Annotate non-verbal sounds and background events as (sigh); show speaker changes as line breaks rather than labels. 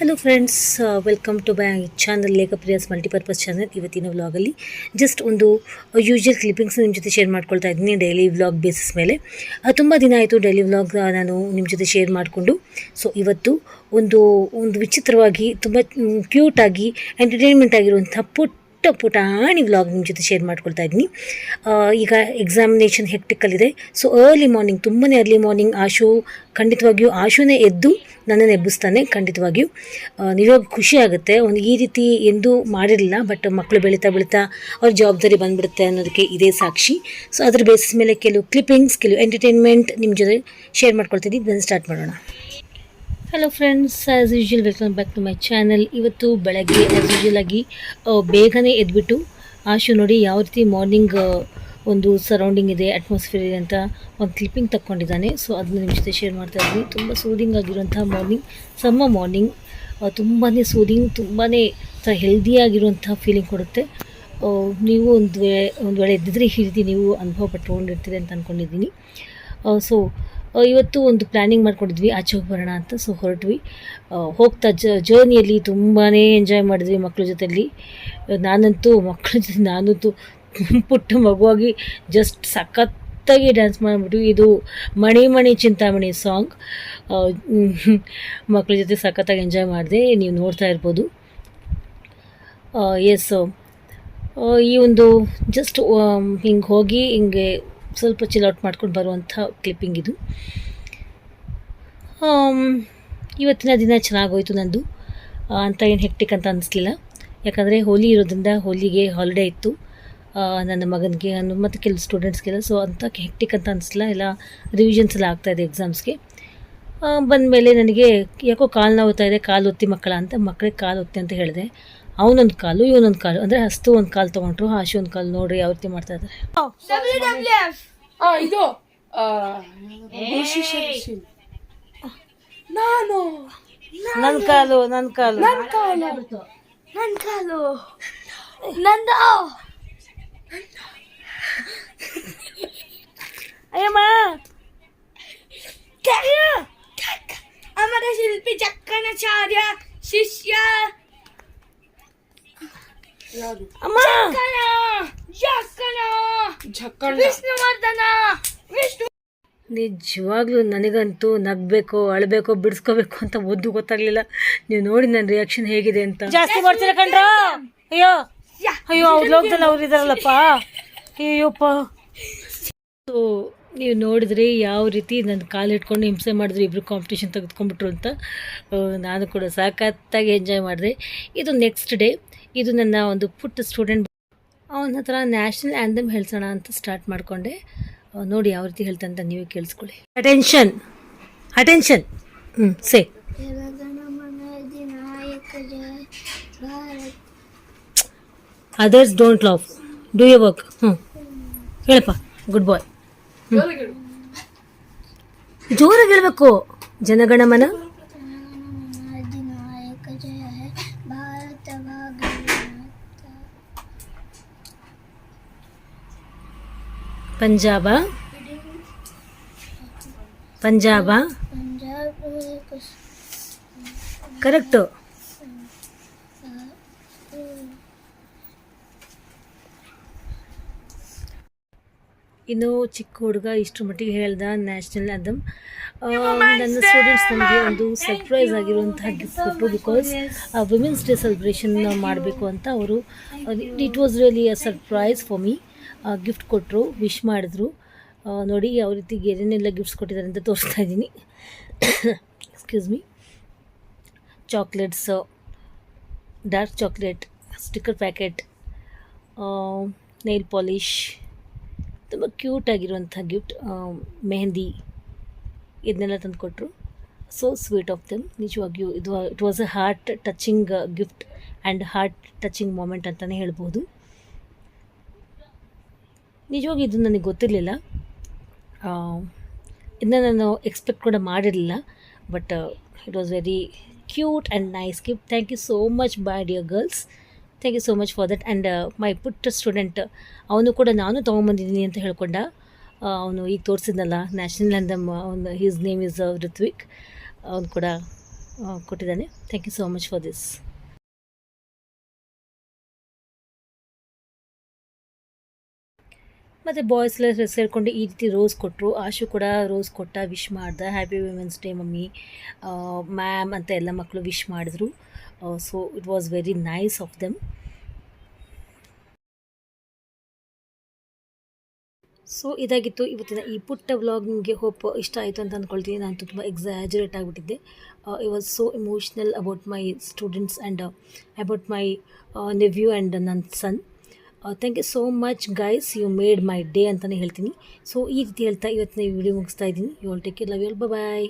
Hello friends welcome to my channel Lekhapriya's multipurpose channel ಇವತ್ತಿನ ವ್ಲಾಗಲ್ಲಿ just ಒಂದು usual clippings ನಿಮ್ಮ ಜೊತೆ ಶೇರ್ ಮಾಡ್ಕೊಳ್ತಾ ಇದ್ದೀನಿ ಡೈಲಿ ವ್ಲಾಗ್ ಬೇಸಿಸ್ ಮೇಲೆ. ತುಂಬ ದಿನ ಆಯಿತು ಡೈಲಿ ವ್ಲಾಗ್ ನಾನು ನಿಮ್ಮ ಜೊತೆ ಶೇರ್ ಮಾಡಿಕೊಂಡು. ಸೊ ಇವತ್ತು ಒಂದು ಒಂದು ವಿಚಿತ್ರವಾಗಿ ತುಂಬ ಕ್ಯೂಟಾಗಿ ಎಂಟರ್ಟೈನ್ಮೆಂಟ್ ಆಗಿರುವಂಥ ಪುಟ್ಟ ಪುಟಾಣಿ ವ್ಲಾಗ್ ನಿಮ್ಮ ಜೊತೆ ಶೇರ್ ಮಾಡ್ಕೊಳ್ತಾ ಇದ್ದೀನಿ. ಈಗ ಎಕ್ಸಾಮಿನೇಷನ್ ಹೆಕ್ಟಿಕಲ್ಲಿದೆ ಸೊ ಅರ್ಲಿ ಮಾರ್ನಿಂಗ್ ತುಂಬಾ ಅರ್ಲಿ ಮಾರ್ನಿಂಗ್ ಆಶು, ಖಂಡಿತವಾಗಿಯೂ ಆಶುನೇ ಎದ್ದು ನನ್ನನ್ನು ಎಬ್ಬಿಸ್ತಾನೆ, ಖಂಡಿತವಾಗಿಯೂ. ನಿಜವಾಗ ಖುಷಿ ಆಗುತ್ತೆ. ಒಂದು ಈ ರೀತಿ ಎಂದೂ ಮಾಡಿರಲಿಲ್ಲ ಬಟ್ ಮಕ್ಕಳು ಬೆಳೀತಾ ಬೆಳೀತಾ ಅವ್ರ ಜವಾಬ್ದಾರಿ ಬಂದ್ಬಿಡುತ್ತೆ ಅನ್ನೋದಕ್ಕೆ ಇದೇ ಸಾಕ್ಷಿ. ಸೊ ಅದ್ರ ಬೇಸಿಸ್ ಮೇಲೆ ಕೆಲವು ಕ್ಲಿಪ್ಪಿಂಗ್ಸ್ ಕೆಲವು ಎಂಟರ್ಟೈನ್ಮೆಂಟ್ ನಿಮ್ಮ ಜೊತೆ ಶೇರ್ ಮಾಡ್ಕೊಳ್ತಿದ್ದೀನಿ ಇದನ್ನು ಸ್ಟಾರ್ಟ್ ಮಾಡೋಣ. Hello friends as usual welcome back to my channel ಇವತ್ತು ಬೆಳಗ್ಗೆ ಆ್ಯಸ್ ಯೂಶ್ವಲ್ ಆಗಿ ಬೇಗನೆ ಎದ್ಬಿಟ್ಟು, ಆಶು ನೋಡಿ ಯಾವ ರೀತಿ ಮಾರ್ನಿಂಗ್ ಒಂದು ಸರೌಂಡಿಂಗ್ ಇದೆ ಅಟ್ಮಾಸ್ಫಿಯರ್ ಇದೆ ಅಂತ ಒಂದು ಕ್ಲಿಪ್ಪಿಂಗ್ ತಕ್ಕೊಂಡಿದ್ದಾನೆ. ಸೊ ಅದನ್ನ ನಿಮ್ಮ ಜೊತೆ ಶೇರ್ ಮಾಡ್ತಾ ಇದ್ದೀನಿ. ತುಂಬ ಸೂದಿಂಗ್ ಆಗಿರುವಂಥ ಮಾರ್ನಿಂಗ್ ಸಮ್ಮ ಮಾರ್ನಿಂಗ್ ತುಂಬಾ ಸೂದಿಂಗ್ ತುಂಬಾ ಹೆಲ್ದಿಯಾಗಿರುವಂಥ ಫೀಲಿಂಗ್ ಕೊಡುತ್ತೆ. ನೀವು ಒಂದು ಒಂದು ವೇಳೆ ಎದ್ದಿದ್ರೆ ಈ ರೀತಿ ನೀವು ಅನುಭವ ಪಟ್ಕೊಂಡಿರ್ತೀರಿ ಅಂತ ಅಂದ್ಕೊಂಡಿದ್ದೀನಿ ಸೊ ಇವತ್ತು ಒಂದು ಪ್ಲ್ಯಾನಿಂಗ್ ಮಾಡ್ಕೊಂಡಿದ್ವಿ, ಆಚೆ ಹೋಗಿ ಬರೋಣ ಅಂತ ಸೊ ಹೊರಟ್ವಿ. ಹೋಗ್ತಾ ಜ ಜರ್ನಿಯಲ್ಲಿ ತುಂಬಾ ಎಂಜಾಯ್ ಮಾಡಿದ್ವಿ ಮಕ್ಕಳ ಜೊತೆಲಿ. ನಾನಂತೂ ಮಕ್ಕಳ ಜೊತೆ ನಾನಂತೂ ಪುಟ್ಟ ಮಗುವಾಗಿ ಜಸ್ಟ್ ಸಖತ್ತಾಗಿ ಡ್ಯಾನ್ಸ್ ಮಾಡಿಬಿಟ್ಟು ಇದು ಮಣಿ ಮಣಿ ಚಿಂತಾಮಣಿ ಸಾಂಗ್ ಮಕ್ಕಳ ಜೊತೆ ಸಖತ್ತಾಗಿ ಎಂಜಾಯ್ ಮಾಡಿದೆ, ನೀವು ನೋಡ್ತಾ ಇರ್ಬೋದು. ಎಸ್ ಈ ಒಂದು ಜಸ್ಟ್ ಹಿಂಗೆ ಹೋಗಿ, ಹಿಂಗೆ ಸ್ವಲ್ಪ ಚಿಲ್ಔಟ್ ಮಾಡ್ಕೊಂಡು ಬರುವಂಥ ಕ್ಲಿಪ್ಪಿಂಗ್ ಇದು. ಇವತ್ತಿನ ದಿನ ಚೆನ್ನಾಗೋಯ್ತು ನಂದು. ಅಂತ ಏನು ಹೆಕ್ಟಿಕ್ ಅಂತ ಅನ್ನಿಸ್ಲಿಲ್ಲ ಯಾಕಂದರೆ ಹೋಲಿ ಇರೋದ್ರಿಂದ ಹೋಲಿಗೆ ಹಾಲಿಡೇ ಇತ್ತು. ನನ್ನ ಮಗನಿಗೆ ಮತ್ತು ಕೆಲವು ಸ್ಟೂಡೆಂಟ್ಸ್ಗೆಲ್ಲ ಸೊ ಅಂತ ಹೆಕ್ಟಿಕ್ ಅಂತ ಅನಿಸ್ಲಿಲ್ಲ. ಎಲ್ಲ ರಿವಿಷನ್ಸ್ ಎಲ್ಲ ಆಗ್ತಾಯಿದೆ ಎಕ್ಸಾಮ್ಸ್ಗೆ ಬಂದಮೇಲೆ ನನಗೆ ಯಾಕೋ ಕಾಲು ನೋವುತ್ತಾ ಇದೆ, ಕಾಲು ಒತ್ತಿ ಮಕ್ಕಳ ಅಂತ ಮಕ್ಕಳಿಗೆ ಕಾಲು ಒತ್ತಿ ಅಂತ ಹೇಳಿದೆ. ಅವನೊಂದು ಕಾಲು ಇವನೊಂದು ಕಾಲು ಅಂದರೆ ಹಸ್ತು ಒಂದು ಕಾಲು ತೊಗೊಂಡ್ರು ಆಶು ಒಂದು ಕಾಲು ನೋಡ್ರಿ ಯಾವ ರೀತಿ ಮಾಡ್ತಾ ಇದ್ದಾರೆ
ಇದು. ನಾನು
ನನ್ನ ಕಾಲು ನನ್ನ ಕಾಲು.
ನನ್ನ ಕಾಲು.
ನನ್ನ ಕಾಲು. ನಂದ.
ಅಯ್ಯಮ್ಮ
ಅಮರ ಶಿಲ್ಪಿ ಚಕ್ಕನಾಚಾರ್ಯ ಶಿಷ್ಯ
ಅಮ್ಮ!
ವಿಷ್ಣುವರ್ಧನ! ವಿಷ್ಣು
ನಿಜವಾಗ್ಲೂ ನನಗಂತೂ ನಗ್ಬೇಕು ಅಳ್ಬೇಕು ಬಿಡಿಸ್ಕೋಬೇಕು ಅಂತ ಒದ್ದು ಗೊತ್ತಾಗ್ಲಿಲ್ಲ. ನೀವು ನೋಡಿ ನನ್ನ ರಿಯಾಕ್ಷನ್ ಹೇಗಿದೆ ಅಂತ. ಜಾಸ್ತಿ ಮಾಡ್ತೀರ ಕಣ್ರ? ಅಯ್ಯೋ. ಅಯ್ಯೋ ಅವ್ರು ಲೋಕದಲ್ಲಿ ಅವ್ರು ಇದಾರಲ್ಲಪ್ಪ. ಅಯ್ಯೋಪ್ಪ ಸೊ ನೀವು ನೋಡಿದ್ರೆ ಯಾವ ರೀತಿ ನನ್ನ ಕಾಲು ಇಟ್ಕೊಂಡು ಹಿಂಸೆ ಮಾಡಿದ್ರು ಇಬ್ಬರು ಕಾಂಪಿಟೇಷನ್ ತೆಗೆದುಕೊಂಡ್ಬಿಟ್ರು ಅಂತ ನಾನು ಕೂಡ ಸಾಕತ್ತಾಗಿ ಎಂಜಾಯ್ ಮಾಡಿದೆ. ಇದು ನೆಕ್ಸ್ಟ್ ಡೇ ಇದು ನನ್ನ ಒಂದು ಪುಟ್ಟ ಸ್ಟೂಡೆಂಟ್ ಅವನ ಹತ್ರ ನ್ಯಾಷನಲ್ ಆ್ಯಂಥಮ್ ಹೇಳ್ಸೋಣ ಅಂತ ಸ್ಟಾರ್ಟ್ ಮಾಡಿಕೊಂಡೆ. ನೋಡಿ ಯಾವ ರೀತಿ ಹೇಳ್ತಾನೆ ಅಂತ ನೀವೇ ಕೇಳಿಸ್ಕೊಳ್ಳಿ. ಅಟೆನ್ಷನ್ ಅಟೆನ್ಷನ್ ಹ್ಞೂ say others don't love do you work ಹ್ಞೂ ಹೇಳಪ್ಪ ಗುಡ್ ಬಾಯ್ (laughs) ಜೋರಾಗಿ ಹೇಳ್ಬೇಕು ಜನಗಣಮನ ಪಂಜಾಬ. ಪಂಜಾಬ್. ಕರೆಕ್ಟು ಇನ್ನು ಚಿಕ್ಕ ಹುಡುಗ ಇಷ್ಟರ ಮಟ್ಟಿಗೆ ಹೇಳ್ದ ನ್ಯಾಷನಲ್ ಅದಮ್ ನನ್ನ ಸ್ಟೂಡೆಂಟ್ಸ್ ನಮಗೆ ಒಂದು ಸರ್ಪ್ರೈಸ್ ಆಗಿರುವಂತಹ ಗಿಫ್ಟ್ ಕೊಟ್ಟು ಬಿಕಾಸ್ ವುಮೆನ್ಸ್ ಡೇ ಸೆಲೆಬ್ರೇಷನ್ ಮಾಡಬೇಕು ಅಂತ ಅವರು it was really a surprise for me gift ಕೊಟ್ಟರು ವಿಶ್ ಮಾಡಿದ್ರು. ನೋಡಿ ಯಾವ ರೀತಿ ಏನೇನೆಲ್ಲ ಗಿಫ್ಟ್ಸ್ ಕೊಟ್ಟಿದ್ದಾರೆ ಅಂತ ತೋರಿಸ್ತಾ ಇದ್ದೀನಿ. Excuse me chocolates dark chocolate sticker packet nail polish ತುಂಬ ಕ್ಯೂಟ್ ಆಗಿರುವಂಥ ಗಿಫ್ಟ್ ಮೆಹಂದಿ ಇದನ್ನೆಲ್ಲ ತಂದು ಕೊಟ್ಟರು ಸೊ ಸ್ವೀಟ್ ಆಫ್ ದೆಮ್ ನಿಜವಾಗಿಯೂ ಇದು it was a heart touching gift and heart touching moment ಅಂತಲೇ ಹೇಳ್ಬೋದು. ನಿಜವಾಗಿ ಇದು ನನಗೆ ಗೊತ್ತಿರಲಿಲ್ಲ. ಇದನ್ನ ನಾನು ಎಕ್ಸ್ಪೆಕ್ಟ್ ಕೂಡ ಮಾಡಿರಲಿಲ್ಲ. But it was very cute and nice gift thank you so much by dear girls thank you so much for that and my ಪುಟ್ಟ ಸ್ಟೂಡೆಂಟ್ ಅವನು ಕೂಡ ನಾನು ತೊಗೊಂಬಂದಿದ್ದೀನಿ ಅಂತ ಹೇಳ್ಕೊಂಡ. ಅವನು ಈಗ ತೋರಿಸಿದ್ನಲ್ಲ ನ್ಯಾಷನಲ್ ಆ್ಯಂಡಮ್ ಅವನು ಹೀಸ್ ನೇಮ್ ಇಸ್ ಋತ್ವಿಕ್ ಅವನು ಕೂಡ ಕೊಟ್ಟಿದ್ದಾನೆ. Thank you so much for this ಮತ್ತು ಬಾಯ್ಸ್ ಎಲ್ಲ ಸೇರಿಕೊಂಡು ಈ ರೀತಿ ರೋಸ್ ಕೊಟ್ಟರು ಆಶು ಕೂಡ ರೋಸ್ ಕೊಟ್ಟ ವಿಶ್ ಮಾಡ್ದೆ. Happy women's day mummy. Ma'am ಅಂತ ಎಲ್ಲ ಮಕ್ಕಳು ವಿಶ್ ಮಾಡಿದ್ರು. So it was very nice of them. So ಇದಾಗಿತ್ತು ಇವತ್ತಿನ ಈ ಪುಟ್ಟ ವ್ಲಾಗ್ ನಿಮಗೆ ಹೋಪ್ ಇಷ್ಟ ಆಯಿತು ಅಂತ ಅಂದ್ಕೊಳ್ತೀನಿ ನಾನು ತುಂಬ exaggerate ಆಗಿಬಿಟ್ಟಿದ್ದೆ. I was so emotional about my students and about my nephew and ನನ್ನ son thank you so much guys you made my day ಅಂತಲೇ ಹೇಳ್ತೀನಿ. ಸೊ ಈ ರೀತಿ ಹೇಳ್ತಾ ಇವತ್ತಿನ ವಿಡಿಯೋ ಮುಗಿಸ್ತಾ ಇದ್ದೀನಿ. You all take love you bye